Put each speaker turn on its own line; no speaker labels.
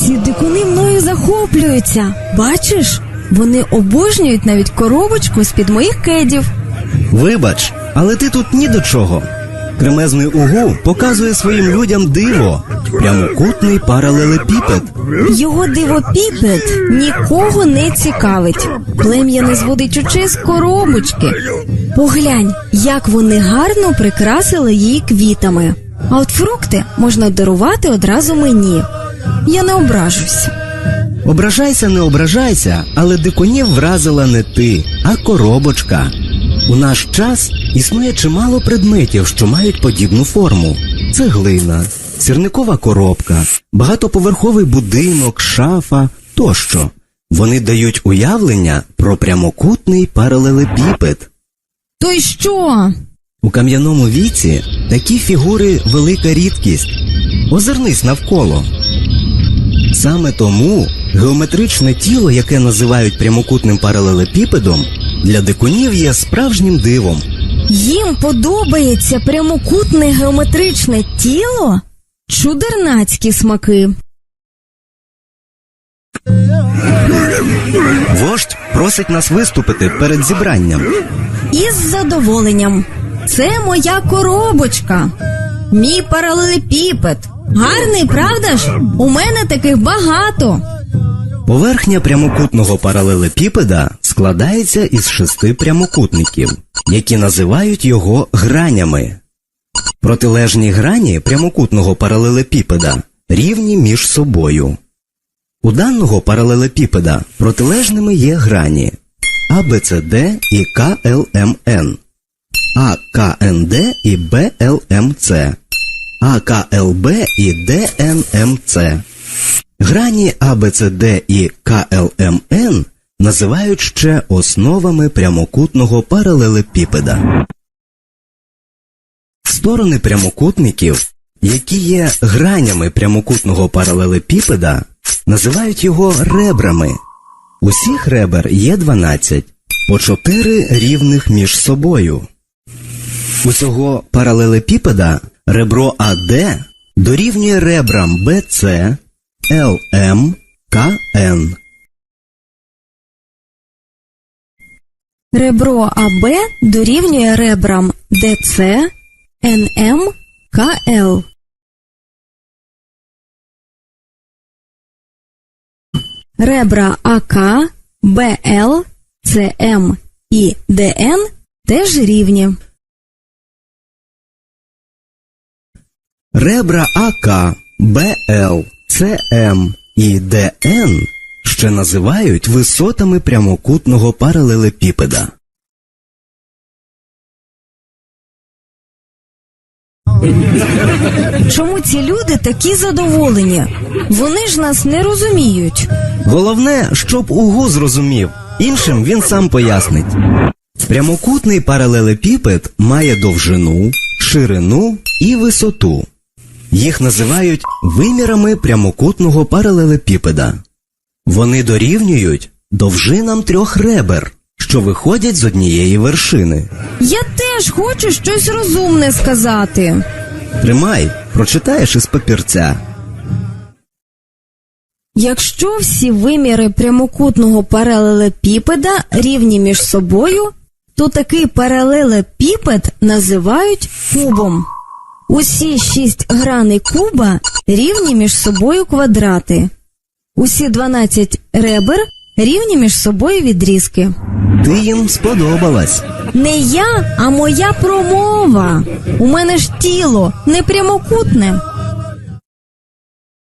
Ці дикуни мною захоплюються. Бачиш? Вони обожнюють навіть коробочку з-під моїх кедів.
Вибач, але ти тут ні до чого. Кремезний угу показує своїм людям диво, прямокутний паралелепіпед.
Його дивопіпет нікого не цікавить. Плем'я не зводить очей з коробочки. Поглянь, як вони гарно прикрасили її квітами. А от фрукти можна дарувати одразу мені. Я не ображусь.
Ображайся, не ображайся, але дикунів вразила не ти, а коробочка. У наш час існує чимало предметів, що мають подібну форму: цеглина, сірникова коробка, багатоповерховий будинок, шафа тощо. Вони дають уявлення про прямокутний паралелепіпед.
То й що?
У кам'яному віці такі фігури велика рідкість. Озирнись навколо. Саме тому геометричне тіло, яке називають прямокутним паралелепіпедом, для дикунів є справжнім дивом.
Їм подобається прямокутне геометричне тіло? Чудернацькі смаки.
Вождь просить нас виступити перед зібранням.
Із задоволенням. Це моя коробочка. Мій паралелепіпед. Гарний, правда ж? У мене таких багато.
Поверхня прямокутного паралелепіпеда складається із шести прямокутників, які називають його гранями. Протилежні грані прямокутного паралелепіпеда рівні між собою. У даного паралелепіпеда протилежними є грані ABCD і KLMN, АКНД і БЛМЦ, АКЛБ і ДНМЦ. Грані ABCD і KLMN називають ще основами прямокутного паралелепіпеда. Сторони прямокутників, які є гранями прямокутного паралелепіпеда, називають його ребрами. Усіх ребер є 12, по 4 рівних між собою. Усього паралелепіпеда ребро АД дорівнює ребрам BC, LM, KN.
Ребро АБ дорівнює ребрам ДЦ, НМ, КЛ. Ребра АК, БЛ, ЦМ і ДН теж рівні.
Ребра АК, БЛ, ЦМ і ДН ще називають висотами прямокутного паралелепіпеда.
Чому ці люди такі задоволені? Вони ж нас не розуміють.
Головне, щоб Угу зрозумів, іншим він сам пояснить. Прямокутний паралелепіпед має довжину, ширину і висоту. Їх називають вимірами прямокутного паралелепіпеда. Вони дорівнюють довжинам трьох ребер, що виходять з однієї вершини.
Я теж хочу щось розумне сказати.
Тримай, прочитаєш із папірця.
Якщо всі виміри прямокутного паралелепіпеда рівні між собою, то такий паралелепіпед називають кубом. Усі шість граней куба рівні між собою квадрати. Усі 12 ребер рівні між собою відрізки.
Ти їм сподобалась.
Не я, а моя промова. У мене ж тіло не прямокутне.